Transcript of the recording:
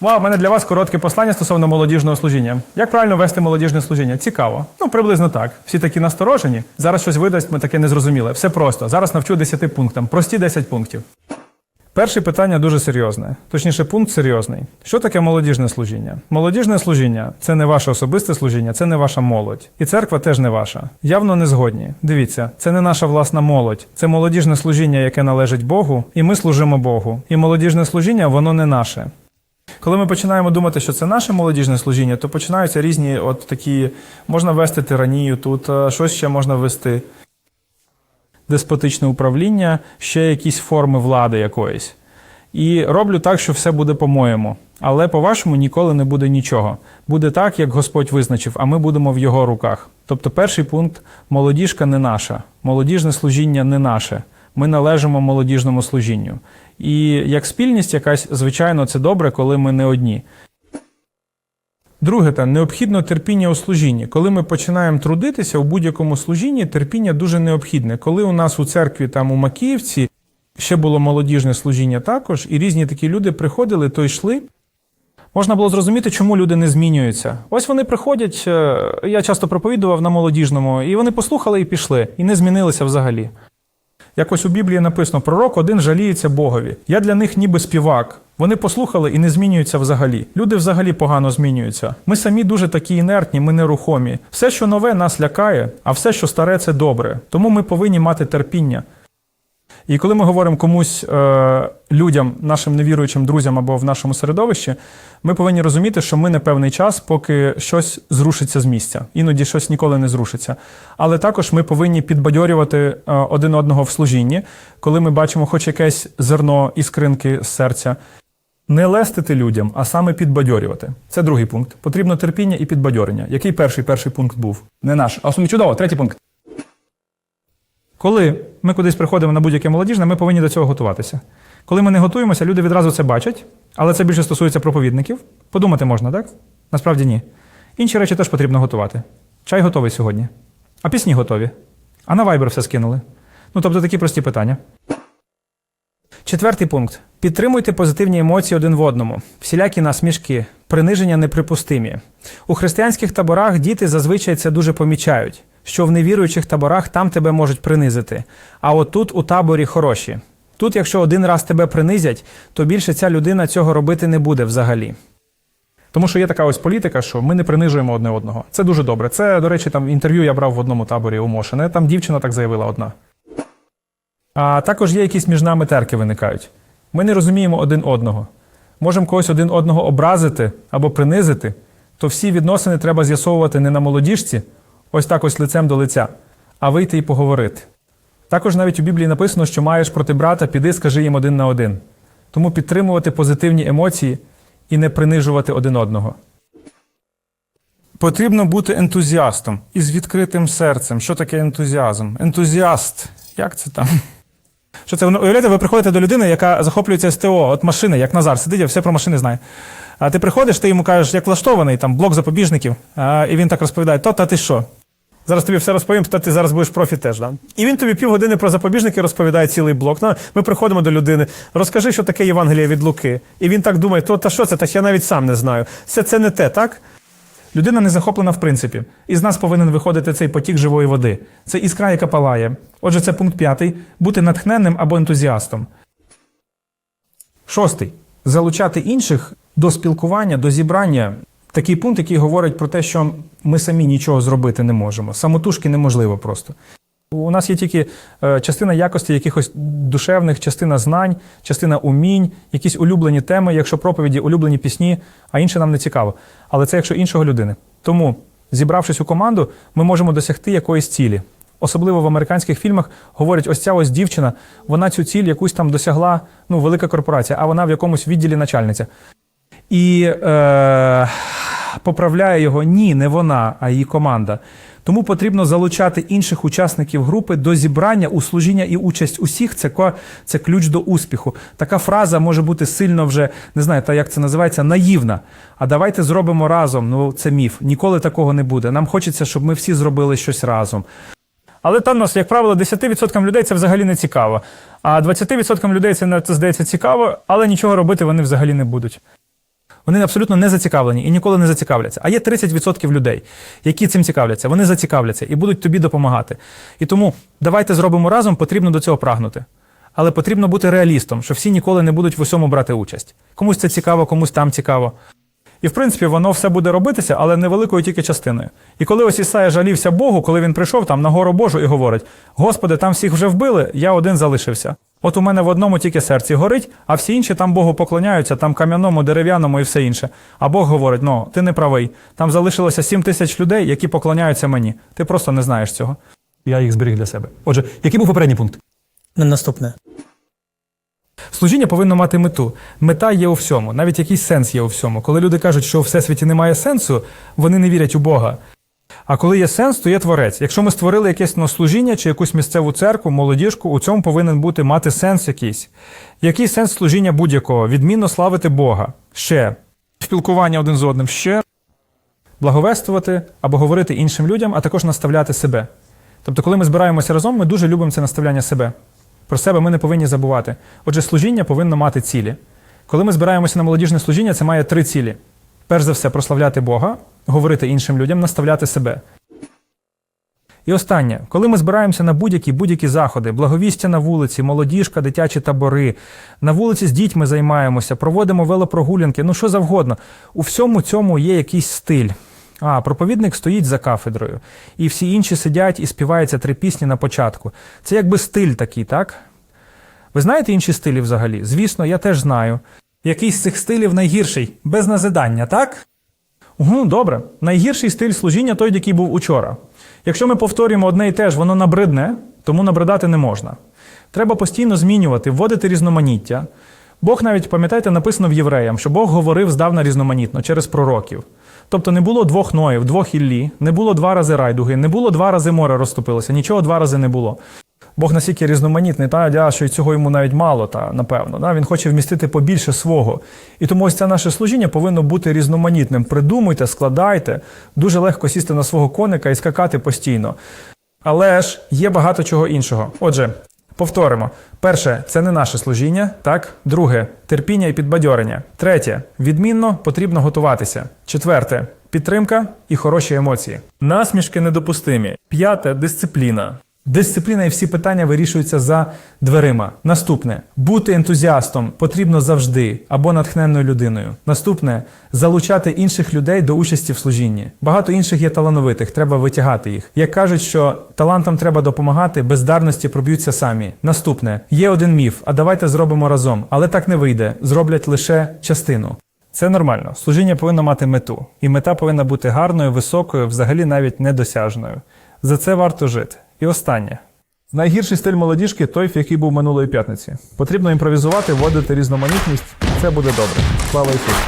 Ма, в мене для вас коротке послання стосовно молодіжного служіння. Як правильно вести молодіжне служіння? Цікаво. Ну, приблизно так. Всі такі насторожені. Зараз щось видасть, ми таке незрозуміле. Все просто. Зараз навчу 10 пунктам. Прості 10 пунктів. Перше питання дуже серйозне, точніше, пункт серйозний. Що таке молодіжне служіння? Молодіжне служіння це не ваше особисте служіння, це не ваша молодь. І церква теж не ваша. Явно не згодні. Дивіться, це не наша власна молодь. Це молодіжне служіння, яке належить Богу, і ми служимо Богу. І молодіжне служіння воно не наше. Коли ми починаємо думати, що це наше молодіжне служіння, то починаються різні, от такі, можна вести тиранію тут, е, щось ще можна вести деспотичне управління, ще якісь форми влади якоїсь. І роблю так, що все буде по-моєму. Але по-вашому ніколи не буде нічого. Буде так, як Господь визначив, а ми будемо в його руках. Тобто, перший пункт молодіжка не наша, молодіжне служіння не наше. Ми належимо молодіжному служінню. І як спільність якась, звичайно, це добре, коли ми не одні. Друге, та необхідно терпіння у служінні. Коли ми починаємо трудитися у будь-якому служінні, терпіння дуже необхідне. Коли у нас у церкві, там у Макіївці, ще було молодіжне служіння також, і різні такі люди приходили, то йшли. Можна було зрозуміти, чому люди не змінюються. Ось вони приходять, е, я часто проповідував на молодіжному, і вони послухали і пішли, і не змінилися взагалі. Якось у Біблії написано: пророк один жаліється Богові. Я для них ніби співак. Вони послухали і не змінюються взагалі. Люди взагалі погано змінюються. Ми самі дуже такі інертні, ми нерухомі. Все, що нове, нас лякає, а все, що старе, це добре. Тому ми повинні мати терпіння. І коли ми говоримо комусь е, людям, нашим невіруючим друзям або в нашому середовищі, ми повинні розуміти, що ми не певний час, поки щось зрушиться з місця. Іноді щось ніколи не зрушиться. Але також ми повинні підбадьорювати е, один одного в служінні, коли ми бачимо хоч якесь зерно іскринки з серця. Не лестити людям, а саме підбадьорювати. Це другий пункт. Потрібно терпіння і підбадьорення. Який перший перший пункт був? Не наш. А основний чудово, третій пункт. Коли ми кудись приходимо на будь-яке молодіжне, ми повинні до цього готуватися. Коли ми не готуємося, люди відразу це бачать, але це більше стосується проповідників. Подумати можна, так? Насправді ні. Інші речі теж потрібно готувати. Чай готовий сьогодні. А пісні готові. А на Viber все скинули. Ну, тобто такі прості питання. Четвертий пункт. Підтримуйте позитивні емоції один в одному. Всілякі насмішки, приниження неприпустимі. У християнських таборах діти зазвичай це дуже помічають, що в невіруючих таборах там тебе можуть принизити. А от тут у таборі хороші. Тут, якщо один раз тебе принизять, то більше ця людина цього робити не буде взагалі. Тому що є така ось політика, що ми не принижуємо одне одного. Це дуже добре. Це, до речі, там інтерв'ю я брав в одному таборі у Мошине. Там дівчина так заявила одна. А також є якісь між нами терки виникають. Ми не розуміємо один одного. Можемо когось один одного образити або принизити, то всі відносини треба з'ясовувати не на молодіжці, ось так ось лицем до лиця, а вийти і поговорити. Також навіть у Біблії написано, що маєш проти брата, піди, скажи їм один на один. Тому підтримувати позитивні емоції і не принижувати один одного. Потрібно бути ентузіастом і з відкритим серцем. Що таке ентузіазм? Ентузіаст. Як це там? Що це? Уявляєте, ви приходите до людини, яка захоплюється СТО, от машини, як Назар, сидить, все про машини знає. А ти приходиш, ти йому кажеш, як влаштований, там блок запобіжників, і він так розповідає: то та ти що? Зараз тобі все розповім, то ти зараз будеш профі теж. Да? І він тобі півгодини про запобіжники розповідає цілий блок. Ну, ми приходимо до людини, розкажи, що таке Євангеліє від Луки. І він так думає, то та що це? Та я навіть сам не знаю. Це, це не те, так? Людина не захоплена в принципі. Із нас повинен виходити цей потік живої води. Це іскра, яка палає. Отже, це пункт п'ятий бути натхненним або ентузіастом. Шостий залучати інших до спілкування, до зібрання. Такий пункт, який говорить про те, що ми самі нічого зробити не можемо. Самотужки неможливо просто. У нас є тільки е, частина якості якихось душевних, частина знань, частина умінь, якісь улюблені теми, якщо проповіді, улюблені пісні, а інше нам не цікаво. Але це якщо іншого людини. Тому, зібравшись у команду, ми можемо досягти якоїсь цілі. Особливо в американських фільмах говорять, ось ця ось дівчина, вона цю ціль якусь там досягла, ну, велика корпорація, а вона в якомусь відділі начальниця. І е, поправляє його ні, не вона, а її команда. Тому потрібно залучати інших учасників групи до зібрання у служіння і участь усіх. Це це ключ до успіху. Така фраза може бути сильно вже не знаю, та як це називається, наївна. А давайте зробимо разом. Ну це міф. Ніколи такого не буде. Нам хочеться, щоб ми всі зробили щось разом. Але там нас, як правило, 10% людей це взагалі не цікаво. А 20% людей це, це здається цікаво, але нічого робити вони взагалі не будуть. Вони абсолютно не зацікавлені і ніколи не зацікавляться. А є 30% людей, які цим цікавляться. Вони зацікавляться і будуть тобі допомагати. І тому давайте зробимо разом, потрібно до цього прагнути. Але потрібно бути реалістом, що всі ніколи не будуть в усьому брати участь. Комусь це цікаво, комусь там цікаво. І в принципі воно все буде робитися, але невеликою тільки частиною. І коли ось Ісая жалівся Богу, коли він прийшов там на гору Божу і говорить: Господи, там всіх вже вбили, я один залишився. От у мене в одному тільки серці горить, а всі інші там Богу поклоняються, там кам'яному, дерев'яному і все інше. А Бог говорить: ну, ти не правий. Там залишилося 7 тисяч людей, які поклоняються мені. Ти просто не знаєш цього. Я їх зберіг для себе. Отже, який був попередній пункт? Наступне. Служіння повинно мати мету. Мета є у всьому, навіть якийсь сенс є у всьому. Коли люди кажуть, що у всесвіті немає сенсу, вони не вірять у Бога. А коли є сенс, то є творець. Якщо ми створили якесь служіння чи якусь місцеву церкву, молодіжку, у цьому повинен бути мати сенс якийсь. Який сенс служіння будь-якого? Відмінно славити Бога. Ще спілкування один з одним, ще благовествувати або говорити іншим людям, а також наставляти себе. Тобто, коли ми збираємося разом, ми дуже любимо це наставляння себе. Про себе ми не повинні забувати. Отже, служіння повинно мати цілі. Коли ми збираємося на молодіжне служіння, це має три цілі: перш за все, прославляти Бога, говорити іншим людям, наставляти себе. І останнє, коли ми збираємося на будь-які будь-які заходи, благовістя на вулиці, молодіжка, дитячі табори, на вулиці з дітьми займаємося, проводимо велопрогулянки, ну що завгодно. У всьому цьому є якийсь стиль. А, проповідник стоїть за кафедрою, і всі інші сидять і співаються три пісні на початку. Це якби стиль такий, так? Ви знаєте інші стилі взагалі? Звісно, я теж знаю. Який з цих стилів найгірший? Без назидання, так? Угу, добре. Найгірший стиль служіння той, який був учора. Якщо ми повторюємо одне і те ж, воно набридне, тому набридати не можна. Треба постійно змінювати, вводити різноманіття. Бог навіть, пам'ятаєте, написано в євреям, що Бог говорив здавна різноманітно через пророків. Тобто не було двох Ноїв, двох Іллі, не було два рази райдуги, не було два рази море розступилося, нічого два рази не було. Бог настільки різноманітний, та що й цього йому навіть мало, та напевно. Да? Він хоче вмістити побільше свого. І тому ось це наше служіння повинно бути різноманітним. Придумуйте, складайте, дуже легко сісти на свого коника і скакати постійно. Але ж є багато чого іншого. Отже, повторимо: перше, це не наше служіння. Так, друге терпіння і підбадьорення. Третє відмінно потрібно готуватися. Четверте підтримка і хороші емоції. Насмішки недопустимі. П'яте дисципліна. Дисципліна і всі питання вирішуються за дверима. Наступне бути ентузіастом потрібно завжди або натхненною людиною. Наступне залучати інших людей до участі в служінні. Багато інших є талановитих, треба витягати їх. Як кажуть, що талантам треба допомагати, бездарності проб'ються самі. Наступне є один міф, а давайте зробимо разом, але так не вийде. Зроблять лише частину. Це нормально. Служіння повинно мати мету, і мета повинна бути гарною, високою, взагалі навіть недосяжною. За це варто жити. І останнє. Найгірший стиль молодіжки той, який був минулої п'ятниці. Потрібно імпровізувати, вводити різноманітність, це буде добре. Слава Ісусу!